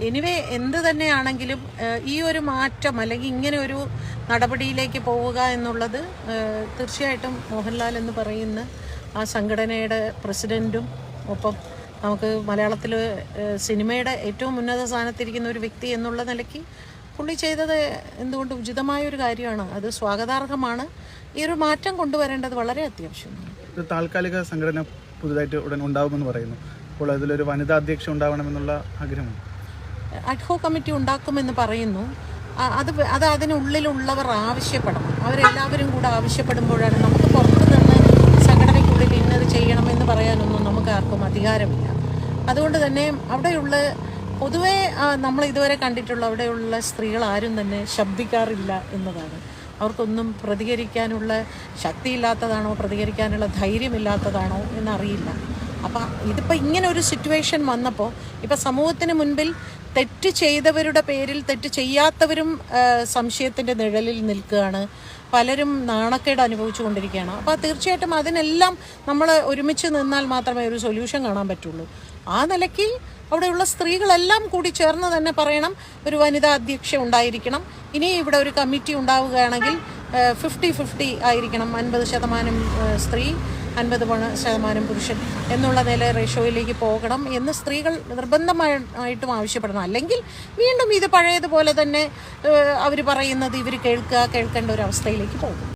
Anyway എന്ത് തന്നെയാണെങ്കിലും ഈ ഒരു മാറ്റം അല്ലെങ്കിൽ ഇങ്ങനെ ഒരു നടപടിയിലേക്ക് പോവുക എന്നുള്ളത് തീർച്ചയായിട്ടും മോഹൻലാൽ എന്ന് പറയുന്ന ആ സംഘടനയുടെ പ്രസിഡന്റും ഒപ്പം നമുക്ക് മലയാളത്തിൽ സിനിമയുടെ ഏറ്റവും ഉന്നത സ്ഥാനത്തിരിക്കുന്ന ഒരു വ്യക്തി എന്നുള്ള നിലയ്ക്ക് പുള്ളി ചെയ്തത് എന്തുകൊണ്ട് ഉചിതമായ ഒരു കാര്യമാണ്. അത് സ്വാഗതാർഹമാണ്. ഈ ഒരു മാറ്റം കൊണ്ടുവരേണ്ടത് വളരെ അത്യാവശ്യമാണ്. താൽക്കാലിക സംഘടന പുതുതായിട്ട് ഉടൻ ഉണ്ടാകുമെന്ന് പറയുന്നു. അപ്പോൾ അതിലൊരു വനിതാ അധ്യക്ഷ ഉണ്ടാവണമെന്നുള്ള ആഗ്രഹമാണ് അഡ്ഹോ കമ്മിറ്റി ഉണ്ടാക്കുമെന്ന് പറയുന്നു. അത് അത് അതിനുള്ളിലുള്ളവർ ആവശ്യപ്പെടണം. അവരെല്ലാവരും കൂടെ ആവശ്യപ്പെടുമ്പോഴാണ് നമുക്ക് പുറത്തു നിന്ന് സംഘടനയ്ക്കുള്ളിൽ ഇന്നത് ചെയ്യണമെന്ന് പറയാനൊന്നും നമുക്ക് ആർക്കും അധികാരമില്ല. അതുകൊണ്ട് തന്നെ അവിടെയുള്ള പൊതുവേ നമ്മൾ ഇതുവരെ കണ്ടിട്ടുള്ള അവിടെയുള്ള സ്ത്രീകൾ ആരും തന്നെ ശബ്ദിക്കാറില്ല എന്നതാണ്. അവർക്കൊന്നും പ്രതികരിക്കാനുള്ള ശക്തിയില്ലാത്തതാണോ പ്രതികരിക്കാനുള്ള ധൈര്യമില്ലാത്തതാണോ എന്നറിയില്ല. അപ്പം ഇതിപ്പോൾ ഇങ്ങനെ ഒരു സിറ്റുവേഷൻ വന്നപ്പോൾ ഇപ്പം സമൂഹത്തിന് മുൻപിൽ തെറ്റ് ചെയ്തവരുടെ പേരിൽ തെറ്റ് ചെയ്യാത്തവരും സംശയത്തിന്റെ നിഴലിൽ നിൽക്കുകയാണ്. പലരും നാണക്കേട് അനുഭവിച്ചു കൊണ്ടിരിക്കുകയാണ് അപ്പോൾ തീർച്ചയായിട്ടും അതിനെല്ലാം നമ്മൾ ഒരുമിച്ച് നിന്നാൽ മാത്രമേ ഒരു സൊല്യൂഷൻ കാണാൻ പറ്റുള്ളൂ. ആ നിലയ്ക്ക് അവിടെയുള്ള സ്ത്രീകളെല്ലാം കൂടി ചേർന്ന് തന്നെ പറയണം. ഒരു വനിതാ അധ്യക്ഷ ഉണ്ടായിരിക്കണം. ഇനി ഇവിടെ ഒരു കമ്മിറ്റി ഉണ്ടാവുകയാണെങ്കിൽ ഫിഫ്റ്റി ഫിഫ്റ്റി ആയിരിക്കണം അൻപത് ശതമാനം സ്ത്രീ അൻപത് ശതമാനം പുരുഷൻ എന്നുള്ള നില റേഷ്യോയിലേക്ക് പോകണം എന്ന് സ്ത്രീകൾ നിർബന്ധമായിട്ടും ആവശ്യപ്പെടണം. അല്ലെങ്കിൽ വീണ്ടും ഇത് പഴയതുപോലെ തന്നെ അവർ പറയുന്നത് ഇവർ കേൾക്കുക കേൾക്കേണ്ട ഒരു അവസ്ഥയിലേക്ക് പോകും.